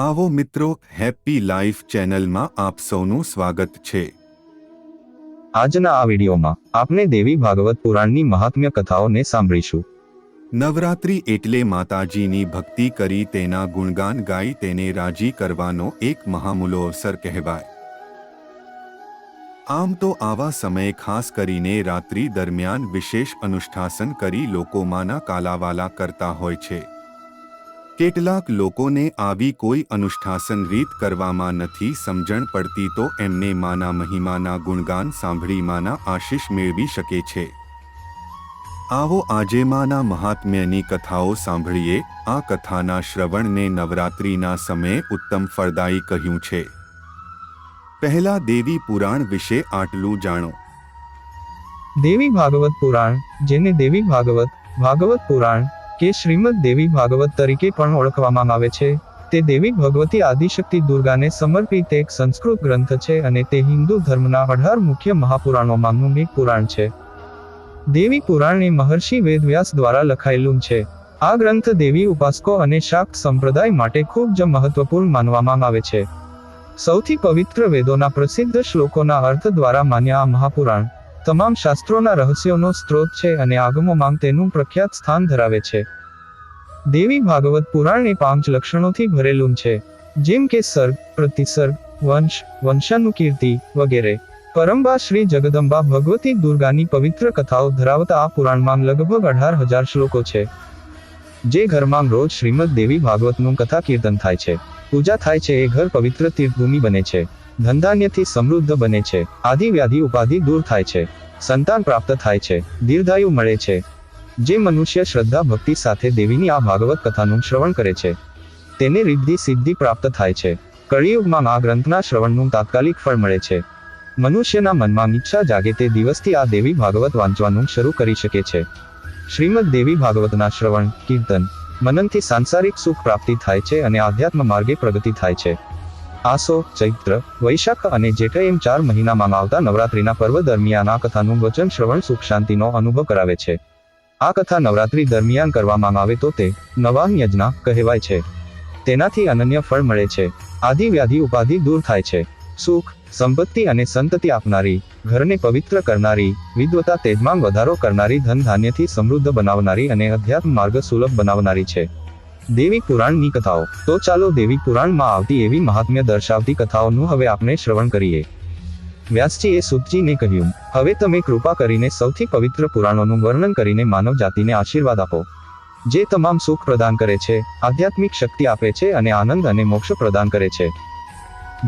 આવો મિત્રો happy life ચેનલમાં આપ સૌનું સ્વાગત છે. આજના આ વિડીયોમાં આપણે દેવી ભાગવત પુરાણની મહાત્મ્ય કથાઓને સાંભળીશું. નવરાત્રિ એટલે માતાજીની ભક્તિ કરી તેના ગુણગાન ગાઈ તેને રાજી કરવાનો એક મહામૂલો અવસર કહેવાય. આમ તો આવા સમયે ખાસ કરીને રાત્રિ દરમિયાન વિશેષ અનુષ્ઠાસન કરી લોકોમાંના કાલાવાલા કરતા હોય છે. કેટલાક લોકોને આવી કોઈ અનુષ્ઠાસન રીત કરવામાં નથી સમજણ પડતી તો એમને માના મહિમાના ગુણગાન સાંભળી માના આશીષ મેળવી શકે છે. આવો આજે માના મહાત્મ્યની કથાઓ સાંભળીએ. આ કથાના શ્રવણને નવરાત્રિના સમયે ઉત્તમ ફળદાયી કહ્યું છે. પહેલા દેવી પુરાણ વિશે આટલું જાણો. દેવી ભાગવત પુરાણ, જેને દેવી ભાગવત ભાગવત પુરાણ કે શ્રીમદ દેવી ભાગવત તરીકે પણ ઓળખવામાં આવે છે. તે દેવી ભગવતી આદિશક્તિ દુર્ગાને સમર્પિત એક સંસ્કૃત ગ્રંથ છે અને તે હિન્દુ ધર્મના અઢાર મુખ્ય મહાપુરાણોમાંનું એક પુરાણ છે. દેવી પુરાણ એ મહર્ષિ વેદવ્યાસ દ્વારા લખાયેલું છે. આ ગ્રંથ દેવી ઉપાસકો અને શાક્ત સંપ્રદાય માટે ખૂબ જ મહત્વપૂર્ણ માનવામાં આવે છે. સૌથી પવિત્ર વેદોના પ્રસિદ્ધ શ્લોકોના અર્થ દ્વારા માન્ય આ મહાપુરાણ તમામ શાસ્ત્રોના રહસ્યોનો સ્ત્રોત છે અને આગમોમાં તેનું પ્રખ્યાત સ્થાન ધરાવે છે. દેવી ભાગવત પુરાણ એ પાંચ લક્ષણોથી ભરેલું છે. જેમ કે સર્ગ, પ્રતિસર્ગ, વંશ, વંશાનુકીર્તિ વગેરે. પરંબા શ્રી જગદંબા ભગવતી દુર્ગાની પવિત્ર કથાઓ ધરાવતા આ પુરાણમાં લગભગ અઢાર હજાર શ્લોકો છે. જે ઘરમાં રોજ શ્રીમદ દેવી ભાગવતનું કથા કીર્તન થાય છે. પૂજા થાય છે, એ ઘર પવિત્ર તીર્થભૂમિ બને છે. ધનધાન્યથી સમૃદ્ધ બને છે. આદિ વ્યાધિ ઉપાધિ દૂર થાય છે. સંતાન પ્રાપ્ત થાય છે. દીર્ઘાયુ મળે છે. જે મનુષ્ય શ્રદ્ધા ભક્તિ સાથે દેવીની આ ભાગવત કથાનું શ્રવણ કરે છે, તેને રિદ્ધિ સિદ્ધિ પ્રાપ્ત થાય છે. કળિયુગમાં આ ગ્રંથના શ્રવણનું તાત્કાલિક ફળ મળે છે. મનુષ્યના મનમાં ઈચ્છા જાગે તે દિવસથી આ દેવી ભાગવત વાંચવાનું શરૂ કરી શકે છે. શ્રીમદ દેવી ભાગવતના શ્રવણ, કીર્તન, મનનથી સાંસારિક સુખ પ્રાપ્તિ થાય છે અને આધ્યાત્મ માર્ગે પ્રગતિ થાય છે. આસો, ચૈત્ર, વૈશાખ અને જેઠ એમ ચાર મહિનામાં આવતા નવરાત્રીના પર્વ દરમિયાન આ કથાનું વચન શ્રવણ સુખ શાંતિનો અનુભવ કરાવે છે. આ કથા નવરાત્રી દરમિયાન કરવામાં આવે તો તે નવાંગ યજ્ઞા કહેવાય છે. તેનાથી અનન્ય ફળ મળે છે. આદિ વ્યાધિ ઉપાધિ દૂર થાય છે. સુખ, સંપત્તિ અને સંતતિ આપનારી, ઘરને પવિત્ર કરનારી વિદ્વતા તેજમાં વધારો કરનારી ધન ધાન્યથી સમૃદ્ધ બનાવનારી અને અધ્યાત્મ માર્ગ સુલભ બનાવનારી છે. દેવી પુરાણની કથાઓ. તો ચાલો દેવી પુરાણમાં આવતી એવી મહાત્મ્ય દર્શાવતી કથાઓનું હવે આપણે શ્રવણ કરીએ. વ્યાસજીએ સુતજીને કહ્યું, હવે તમે કૃપા કરીને સૌથી પવિત્ર પુરાણોનું વર્ણન કરીને માનવ જાતિને આશીર્વાદ આપો. જે તમામ સુખ પ્રદાન કરે છે, આધ્યાત્મિક શક્તિ આપે છે અને આનંદ અને મોક્ષ પ્રદાન કરે છે.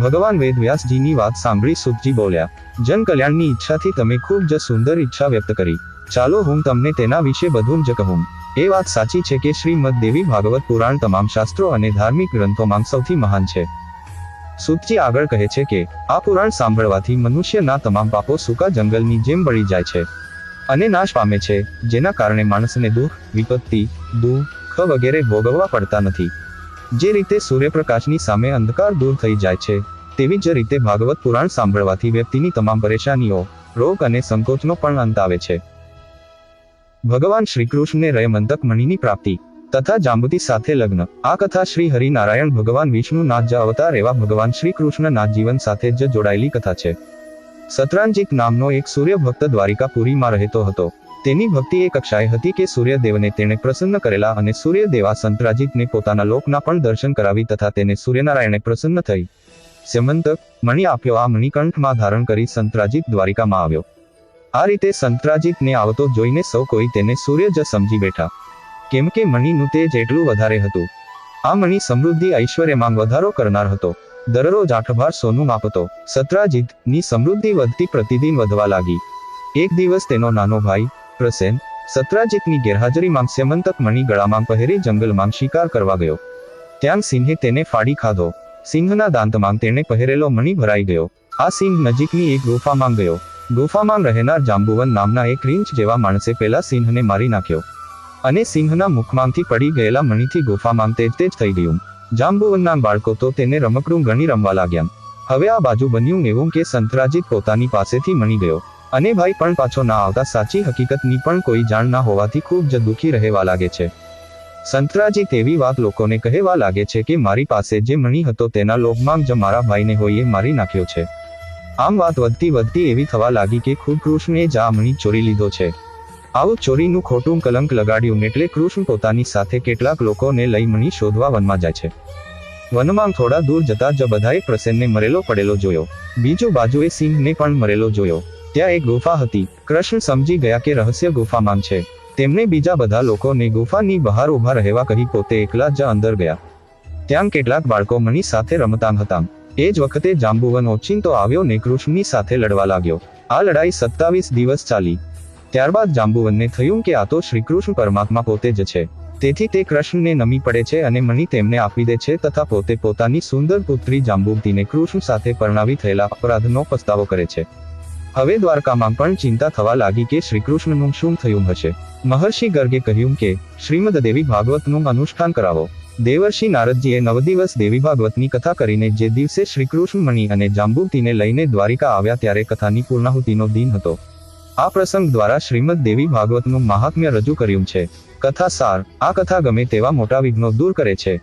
ભગવાન વેદ વ્યાસજીની વાત સાંભળી સુતજી બોલ્યા, જન કલ્યાણની ઈચ્છાથી તમે ખૂબ જ સુંદર ઈચ્છા વ્યક્ત કરી. ચાલો હું તમને તેના વિશે બધું જ કહું. એ વાત સાચી છે કે શ્રીમદ દેવી ભાગવત પુરાણ તમામ શાસ્ત્રો અને ધાર્મિક ગ્રંથોમાં સૌથી મહાન છે. સુતજી આગળ કહે છે કે, આ પુરાણ સાંભળવાથી મનુષ્યના તમામ પાપો સૂકા જંગલની જેમ બળી જાય છે. અને નાશ પામે છે, જેના કારણે માણસને દુઃખ, વિપત્તિ, દુઃખ વગેરે ભોગવવા પડતા નથી. જે રીતે સૂર્યપ્રકાશની સામે અંધકાર દૂર થઈ જાય છે, તેવી જ રીતે ભાગવત પુરાણ સાંભળવાથી વ્યક્તિની તમામ પરેશાનીઓ, રોગ અને સંકોચનો પણ અંત આવે છે. ભગવાન શ્રીકૃષ્ણને રયમંતક મણિની પ્રાપ્તિ, તથા જાંબુતી સાથે લગ્ન. આ કથા શ્રી હરિનારાયણ ભગવાન વિષ્ણુનાથ જ અવતાર એવા ભગવાન શ્રી કૃષ્ણના જીવન સાથે જ જોડાયેલી કથા છે. સતરાંજિત નામનો એક સૂર્ય ભક્ત દ્વારિકાપુરીમાં રહેતો હતો. તેની ભક્તિ એ કક્ષાએ હતી કે સૂર્યદેવને તેણે પ્રસન્ન કરેલા અને સૂર્યદેવા સંતરાજીતને પોતાના લોકના પણ દર્શન કરાવી તથા તેને સૂર્યનારાયણે પ્રસન્ન થઈ. સ્યમંતક મણિ આપ્યો આ મણિકંઠમાં ધારણ કરી સંતરાજીત દ્વારિકામાં આવ્યો. આ રીતે સંતરાજીતને આવતો જોઈને સૌ કોઈ તેને સૂર્ય જ સમજી બેઠા. કેમ કે મણીનું તેજ એટલું વધારે હતું. આ મણી સમૃદ્ધિ ઐશ્વર્યમાં વધારો કરનાર હતો. દરરોજ આઠભાર સોનું માપતો. સત્રાજીતની સમૃદ્ધિ વધતી પ્રતિદિન વધવા લાગી. એક દિવસ તેનો નાનો ભાઈ પ્રસેન સત્રાજીતની ગેરહાજરીમાં સ્યમંતક મણી ગળામાં પહેરી જંગલમાં શિકાર કરવા ગયો. ત્યાં સિંહે તેને ફાડી ખાધો. સિંહના દાંતમાં તેણે પહેરેલો મણિ ભરાઈ ગયો. આ સિંહ નજીકની એક ગુફામાં ગયો. ગુફામાં રહેનાર જાંબુવન નામના એક રીંચ જેવા માણસે પેલા સિંહને મારી નાખ્યો. અને સિંહના મુખમાંથી પડી ગયેલા મણીથી ગુફામાં તેજ તેજ થઈ ગયું. જાંબુવનના બાળકો તો તેને રમકડું ગણી રમવા લાગ્યા. હવે આ બાજુ બન્યું એવું કે સંતરાજીત પોતાની પાસેથી મણી ગયો. અને ભાઈ પણ પાછો ના આવતા સાચી હકીકતની પણ કોઈ જાણ ના હોવાથી ખૂબ જ દુઃખી રહેવા લાગે છે. સંતરાજી તેવી વાત લોકોને કહેવા લાગે છે કે મારી પાસે જે મણી હતો તેના લોભમાં જ મારા ભાઈને હોઈએ મારી નાખ્યો છે. આમ વાત વધતી વધતી એવી થવા લાગી કે ખુદ કૃષ્ણે જ આ મણી ચોરી લીધો છે. આવો ચોરીનું ખોટું કલંક લગાડ્યું એટલે કૃષ્ણ પોતાની સાથે કેટલાક લોકોને લઈ મણી શોધવા વનમાં જાય છે. વનમાં થોડા દૂર જતા જ બધાએ પ્રસેનને મરેલો પડેલો જોયો. બીજો બાજુએ સિંહને પણ મરેલો જોયો. ત્યાં એક ગુફા હતી. કૃષ્ણ સમજી ગયા કે રહસ્ય ગુફામાં છે. તેમણે બીજા બધા લોકોને ગુફાની બહાર ઊભા રહેવા કહી પોતે એકલા જ અંદર ગયા. ત્યાં કેટલાક બાળકો મણી સાથે રમતા હતા. એ જ વખતે જાંબુવન ઓચિંતો આવ્યો ને કૃષ્ણની સાથે લડવા લાગ્યો. આ લડાઈ સત્તાવીસ દિવસ ચાલી. ત્યારબાદ જાંબુવનને થયું કે આ તો શ્રીકૃષ્ણ પરમાત્મા પોતે જ છે. તેથી તે કૃષ્ણને નમી પડે છે અને મણી તેમને આપી દે છે તથા પોતે પોતાની સુંદર પુત્રી જાંબુવતીને કૃષ્ણ સાથે પરણાવી થયેલા અપરાધનો પસ્તાવો કરે છે. હવે દ્વારકામાં પણ ચિંતા થવા લાગી કે શ્રીકૃષ્ણનું શું થયું હશે. મહર્ષિ ગર્ગે કહ્યું કે, શ્રીમદ દેવી ભાગવતનું અનુષ્ઠાન કરાવો. દેવર્ષિ નારદજીએ નવ દિવસ દેવી ભાગવતની કથા કરીને જે દિવસે શ્રીકૃષ્ણ મણી અને જાંબુવતીને લઈને દ્વારિકા આવ્યા ત્યારે કથાની પૂર્ણાહુતિનો દિન હતો. આ પ્રસંગ દ્વારા શ્રીમદ દેવી ભાગવતનું મહાત્મ્ય રજૂ કર્યું છે. કથા સાર, આ કથા ગમે તેવા મોટા વિઘ્નો દૂર કરે છે.